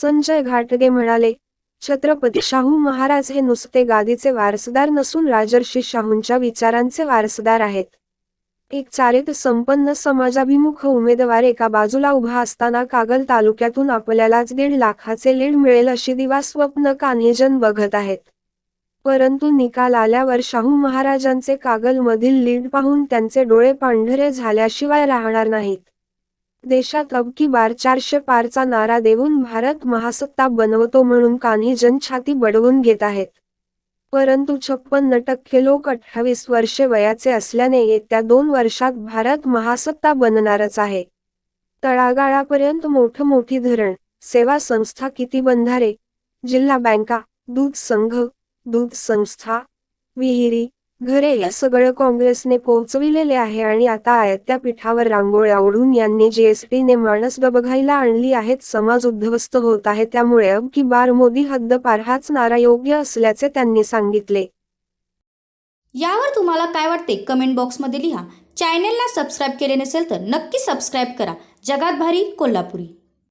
संजय घाटगे म्हणाले छत्रपती शाहू महाराज हे नुसते गादीचे वारसदार नसून राजर्षी शाहूंच्या विचारांचे वारसदार आहेत. एक चारित संपन्न समाजाभिमुख उमेदवार एका बाजूला उभा असताना कागल तालुक्यातून आपल्यालाच दीड लाखाचे लीड मिळेल अशी दिवा स्वप्न कान्हेजन बघत आहेत. परंतु निकाल आल्यावर शाहू महाराजांचे कागलमधील लीड पाहून त्यांचे डोळे पांढरे झाल्याशिवाय राहणार नाहीत. देशात अबकी बार चारशे पारचा नारा देऊन भारत महासत्ता बनवतो म्हणून कान्ही छाती बडवून घेत आहेत. परंतु छप्पन्न टक्के लोक अठ्ठावीस वर्षे वयाचे असल्याने येत्या दोन वर्षात भारत महासत्ता बनणारच आहे. तळागाळापर्यंत मोठ मोठी धरण सेवा संस्था किती बंधारे जिल्हा बँका दूध संघ दूध संस्था विहिरी घरे या सगळं काँग्रेसने पोहोचविलेले आहे आणि आता आयत्या पीठावर रांगोळ्या ओढून यांनी जीएसटीने माणस बघायला आणली आहेत. समाज उद्ध्वस्त होत आहे त्यामुळे अब की बार मोदी हद्दपार हाच नारा योग्य असल्याचे त्यांनी सांगितले. यावर तुम्हाला काय वाटते? कमेंट बॉक्समध्ये लिहा. चॅनेलला सबस्क्राईब केले नसेल तर नक्की सबस्क्राईब करा. जगात भारी कोल्हापुरी.